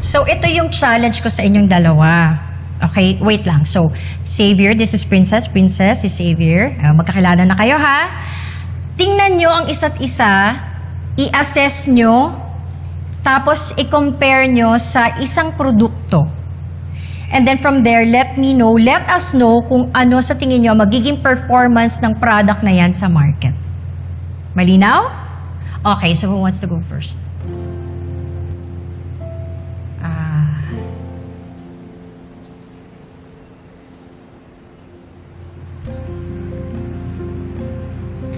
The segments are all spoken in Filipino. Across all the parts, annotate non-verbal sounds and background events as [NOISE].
So, ito yung challenge ko sa inyong dalawa. Okay, wait lang. So, Xavier, this is Princess. Princess is Xavier. Uh, magkakilala na kayo, ha? Tingnan nyo ang isa't isa, i-assess nyo, tapos i-compare nyo sa isang produkto. And then from there, let me know, let us know kung ano sa tingin nyo magiging performance ng product na yan sa market. Malinaw? Okay, so who wants to go first? Ah.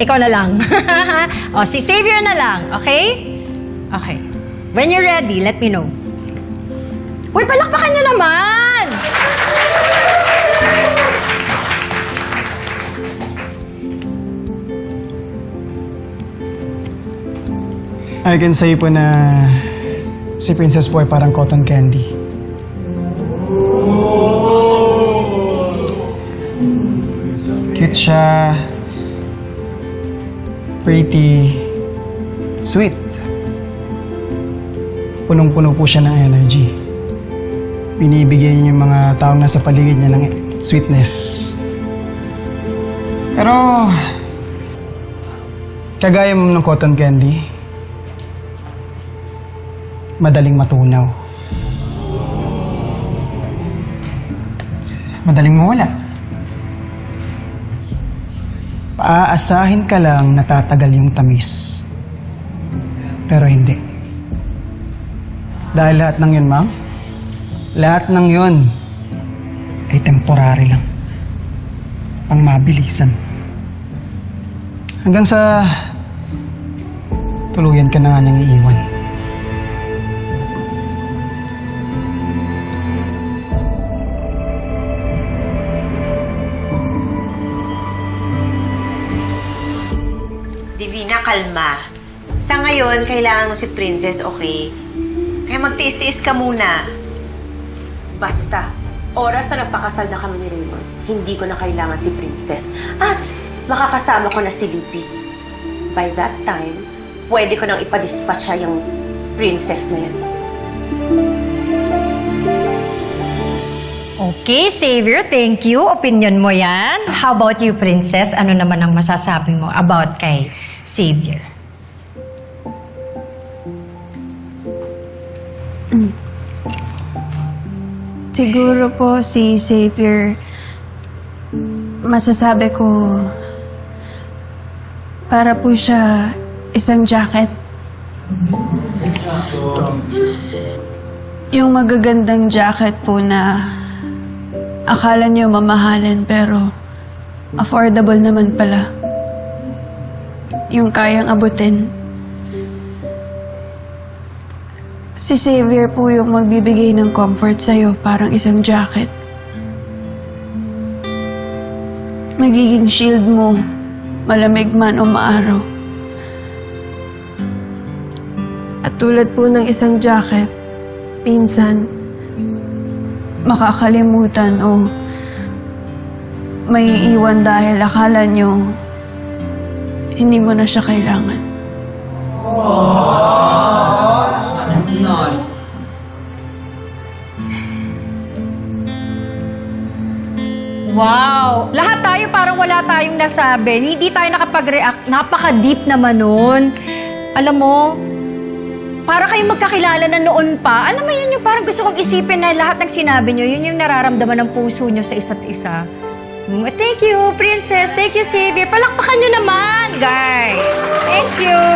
Ikaw na lang. [LAUGHS] o, si Xavier na lang, okay? Okay. When you're ready, let me know. Uy, palakpakan nyo naman! I can say po na si Princess po parang cotton candy. Cute siya. Pretty. Sweet. Punong-puno po siya ng energy. Binibigyan niya yung mga taong nasa paligid niya ng sweetness. Pero, kagaya mo ng cotton candy, madaling matunaw. Madaling mawala. Paaasahin ka lang natatagal yung tamis. Pero hindi. Dahil lahat ng yun, ma'am, lahat ng yun ay temporary lang. Pang mabilisan. Hanggang sa tuluyan ka na nga niyang iiwan. Kalma. Sa ngayon, kailangan mo si Princess, okay? Kaya magtiis-tiis ka muna. Basta, oras na nagpakasal na kami ni Raymond, hindi ko na kailangan si Princess. At makakasama ko na si Libby. By that time, pwede ko nang ipadispatch siya yung princess na yan. Okay, Xavier, thank you. Opinion mo yan. How about you, Princess? Ano naman ang masasabi mo about kay Xavier? Siguro po si Xavier, masasabi ko, para po siya isang jacket. Yung magagandang jacket po na akala niyo mamahalin pero affordable naman pala. Yung kayang abutin. Si Xavier po yung magbibigay ng comfort sa'yo, parang isang jacket. Magiging shield mo, malamig man o maaraw. At tulad po ng isang jacket, pinsan, makakalimutan o may iwan dahil akala nyo hindi mo na siya kailangan. Wow! Lahat tayo parang wala tayong nasabi. Hindi tayo nakapag-react. Napaka-deep naman nun. Alam mo, para kayong magkakilala na noon pa, alam mo yun yung parang gusto kong isipin na lahat ng sinabi nyo, yun yung nararamdaman ng puso nyo sa isa't isa. Mm, Thank you, Princess. Thank you, Xavier. Palakpakan nyo naman, you.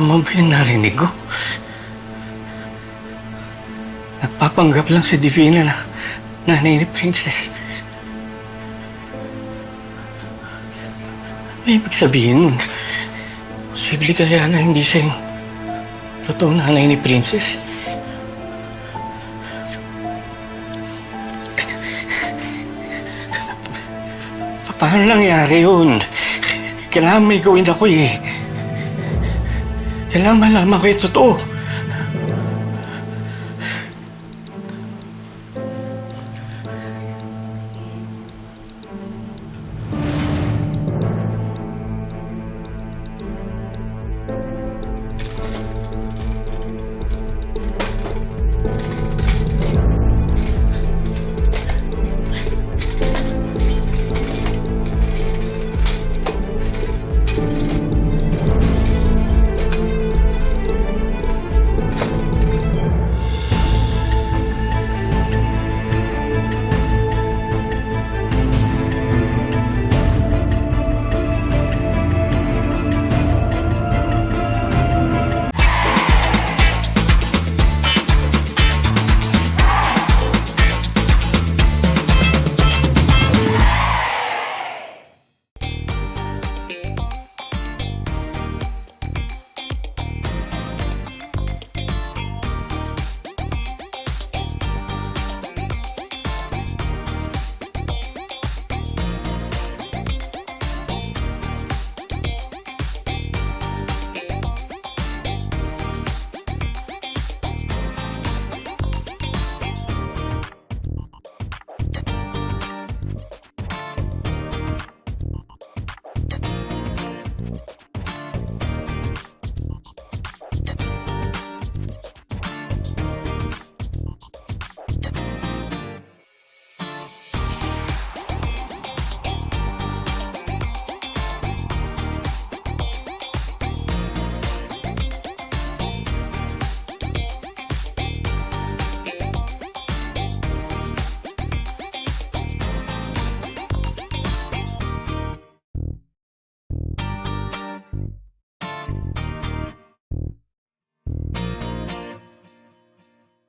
Tama ba yung narinig ko? Nagpapanggap lang si Divina na nanay ni Princess. ibig sabihin nun? Posible kaya na hindi siya yung totoong nanay ni Princess? Pa- Paano nangyari yun? Kailangan may gawin ako eh. Kailangan malaman ko yung totoo.